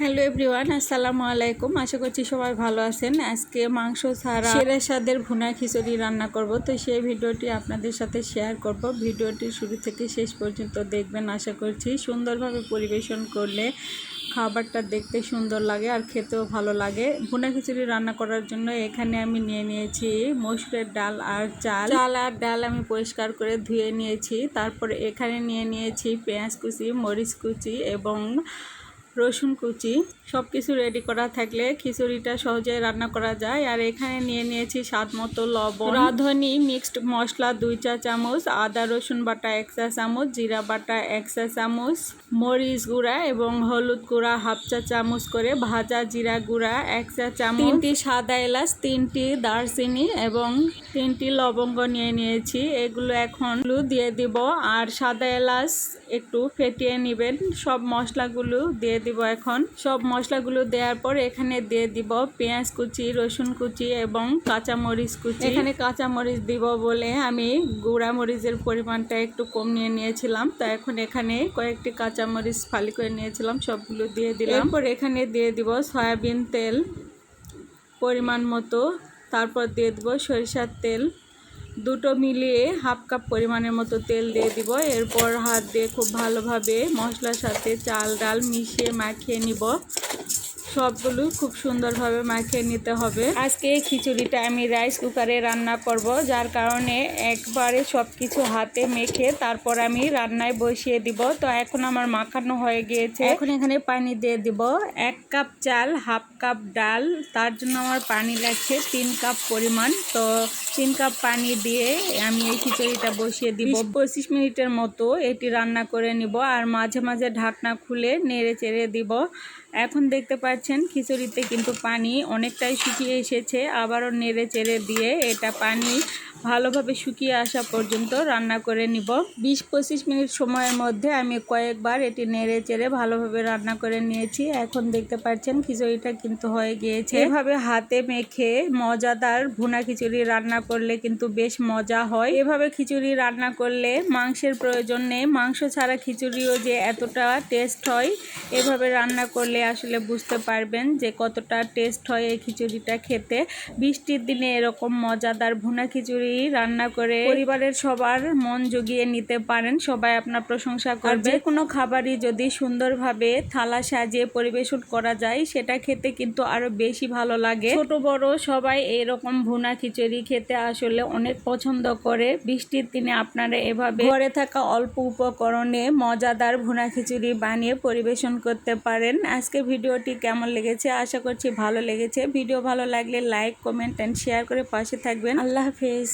Hello everyone আসসালামু আলাইকুম। আশা করছি সবাই ভালো আছেন। আজকে মাংস ছাড়া সেরা স্বাদের ভুনা খিচুড়ি রান্না করব। তো সেই ভিডিওটি আপনাদের সাথে শেয়ার করব। ভিডিওটি শুরু থেকে শেষ পর্যন্ত দেখবেন। আশা করছি সুন্দরভাবে পরিবেশন করলে খাবারটা দেখতে সুন্দর লাগে আর খেতেও ভালো লাগে। ভুনা খিচুড়ি রান্না করার জন্য এখানে আমি নিয়ে নিয়েছি মসুরের ডাল আর চাল। চাল আর ডাল আমি পরিষ্কার করে ধুয়ে নিয়েছি। তারপরে এখানে নিয়ে নিয়েছি পেঁয়াজ কুচি মরিচ কুচি এবং রসুন কুচি সব কিছু রেডি করা থাকলে খিচুড়িটা সহজে রান্না করা যায়। আর এখানে নিয়ে নিয়েছি স্বাদ মতো লবণ। রাঁধুনি মিক্সড মশলা দুই চা চামচ, আদা রসুন বাটা এক চা চামচ, জিরা বাটা এক চা চামচ, মরিচ গুঁড়া এবং হলুদ গুঁড়া হাফ চা চামচ করে ভাজা জিরা গুঁড়া এক চা চামচ, তিনটি সাদা এলাচ, তিনটি দারচিনি এবং তিনটি লবঙ্গ নিয়ে নিয়েছি। এগুলো এখন দিয়ে দিব। আর সাদা এলাচ একটু ফেটিয়ে নেবেন। সব মশলাগুলো দিয়ে দিব এখন। সব মশলাগুলো দেওয়ার পর এখানে দিয়ে দিব পেঁয়াজ কুচি রসুন কুচি এবং কাঁচা মরিচ কুচি। এখানে কাঁচা মরিচ দিব বলে আমি গুঁড়া মরিচের পরিমাণটা একটু কম নিয়ে নিয়েছিলাম। তো এখন এখানে কয়েকটি কাঁচা মরিচ ফালি করে নিয়েছিলাম সবগুলো দিয়ে দিলাম। এরপর এখানে দিয়ে দিব সয়াবিন তেল পরিমাণ মতো। তারপর দিয়ে দেবো সরিষার তেল দুটো মিলিয়ে হাফ কাপ পরিমাণের মতো তেল দিয়ে দিব। এরপর হাত দিয়ে খুব ভালোভাবে মশলার সাথে চাল, ডাল মিশিয়ে মাখিয়ে নিব। সবগুলো খুব সুন্দরভাবে মাখিয়ে নিতে হবে। আজকে খিচুড়িটা আমি রাইস কুকারে রান্না করব, যার কারণে একবারে সব কিছু হাতে মেখে তারপর আমি রান্নায় বসিয়ে দিব। তো এখন আমার মাখানো হয়ে গিয়েছে। এখন এখানে পানি দিয়ে দিব। এক কাপ চাল, হাফ কাপ ডাল, তার জন্য আমার পানি লাগছে তিন কাপ পরিমাণ। তো তিন কাপ পানি দিয়ে আমি এই খিচুড়িটা বসিয়ে দিব। পঁচিশ মিনিটের মতো এটি রান্না করে নিব, আর মাঝে মাঝে ঢাকনা খুলে নেড়ে চেড়ে দিব। এখন দেখতে পাচ্ছেন খিচুড়িতে কিন্তু পানি অনেকটাই শুকিয়ে এসেছে। আবারও নেড়ে চেড়ে দিয়ে এটা পানি ভালোভাবে শুকিয়ে আসা পর্যন্ত রান্না করে নিব। বিশ পঁচিশ মিনিট সময়ের মধ্যে আমি কয়েকবার এটি নেড়ে চেড়ে ভালোভাবে রান্না করে নিয়েছি। এখন দেখতে পাচ্ছেন খিচুড়িটা কিন্তু হয়ে গিয়েছে। এভাবে হাতে মেখে মজাদার ভুনা খিচুড়ি রান্না করলে কিন্তু বেশ মজা হয়। এভাবে খিচুড়ি রান্না করলে মাংসের প্রয়োজন নেই মাংস ছাড়া খিচুড়িও যে এতটা টেস্ট হয়, এভাবে রান্না করলে আসলে বুঝতে পারবেন যে কতটা টেস্ট হয় এই খিচুড়িটা খেতে। বৃষ্টির দিনে এরকম মজাদার ভুনা খিচুড়ি রান্না করে পরিবারের সবার মন জুগিয়ে নিতে পারেন সবাই আপনার প্রশংসা করবে। কোনো খাবারই যদি সুন্দরভাবে থালা সাজিয়ে পরিবেশন করা যায় সেটা খেতে কিন্তু আরও বেশি ভালো লাগে। ছোট বড় সবাই এরকম ভুনা খিচুড়ি খেতে আসলে অনেক পছন্দ করে। বৃষ্টির দিনে আপনারা এভাবে ঘরে থাকা অল্প উপকরণে মজাদার ভুনা খিচুড়ি বানিয়ে পরিবেশন করতে পারেন। আজকে ভিডিওটি কেমন লেগেছে? আশা করছি ভালো লেগেছে। ভিডিও ভালো লাগলে লাইক কমেন্ট অ্যান্ড শেয়ার করে পাশে থাকবেন। আল্লাহ হাফেজ।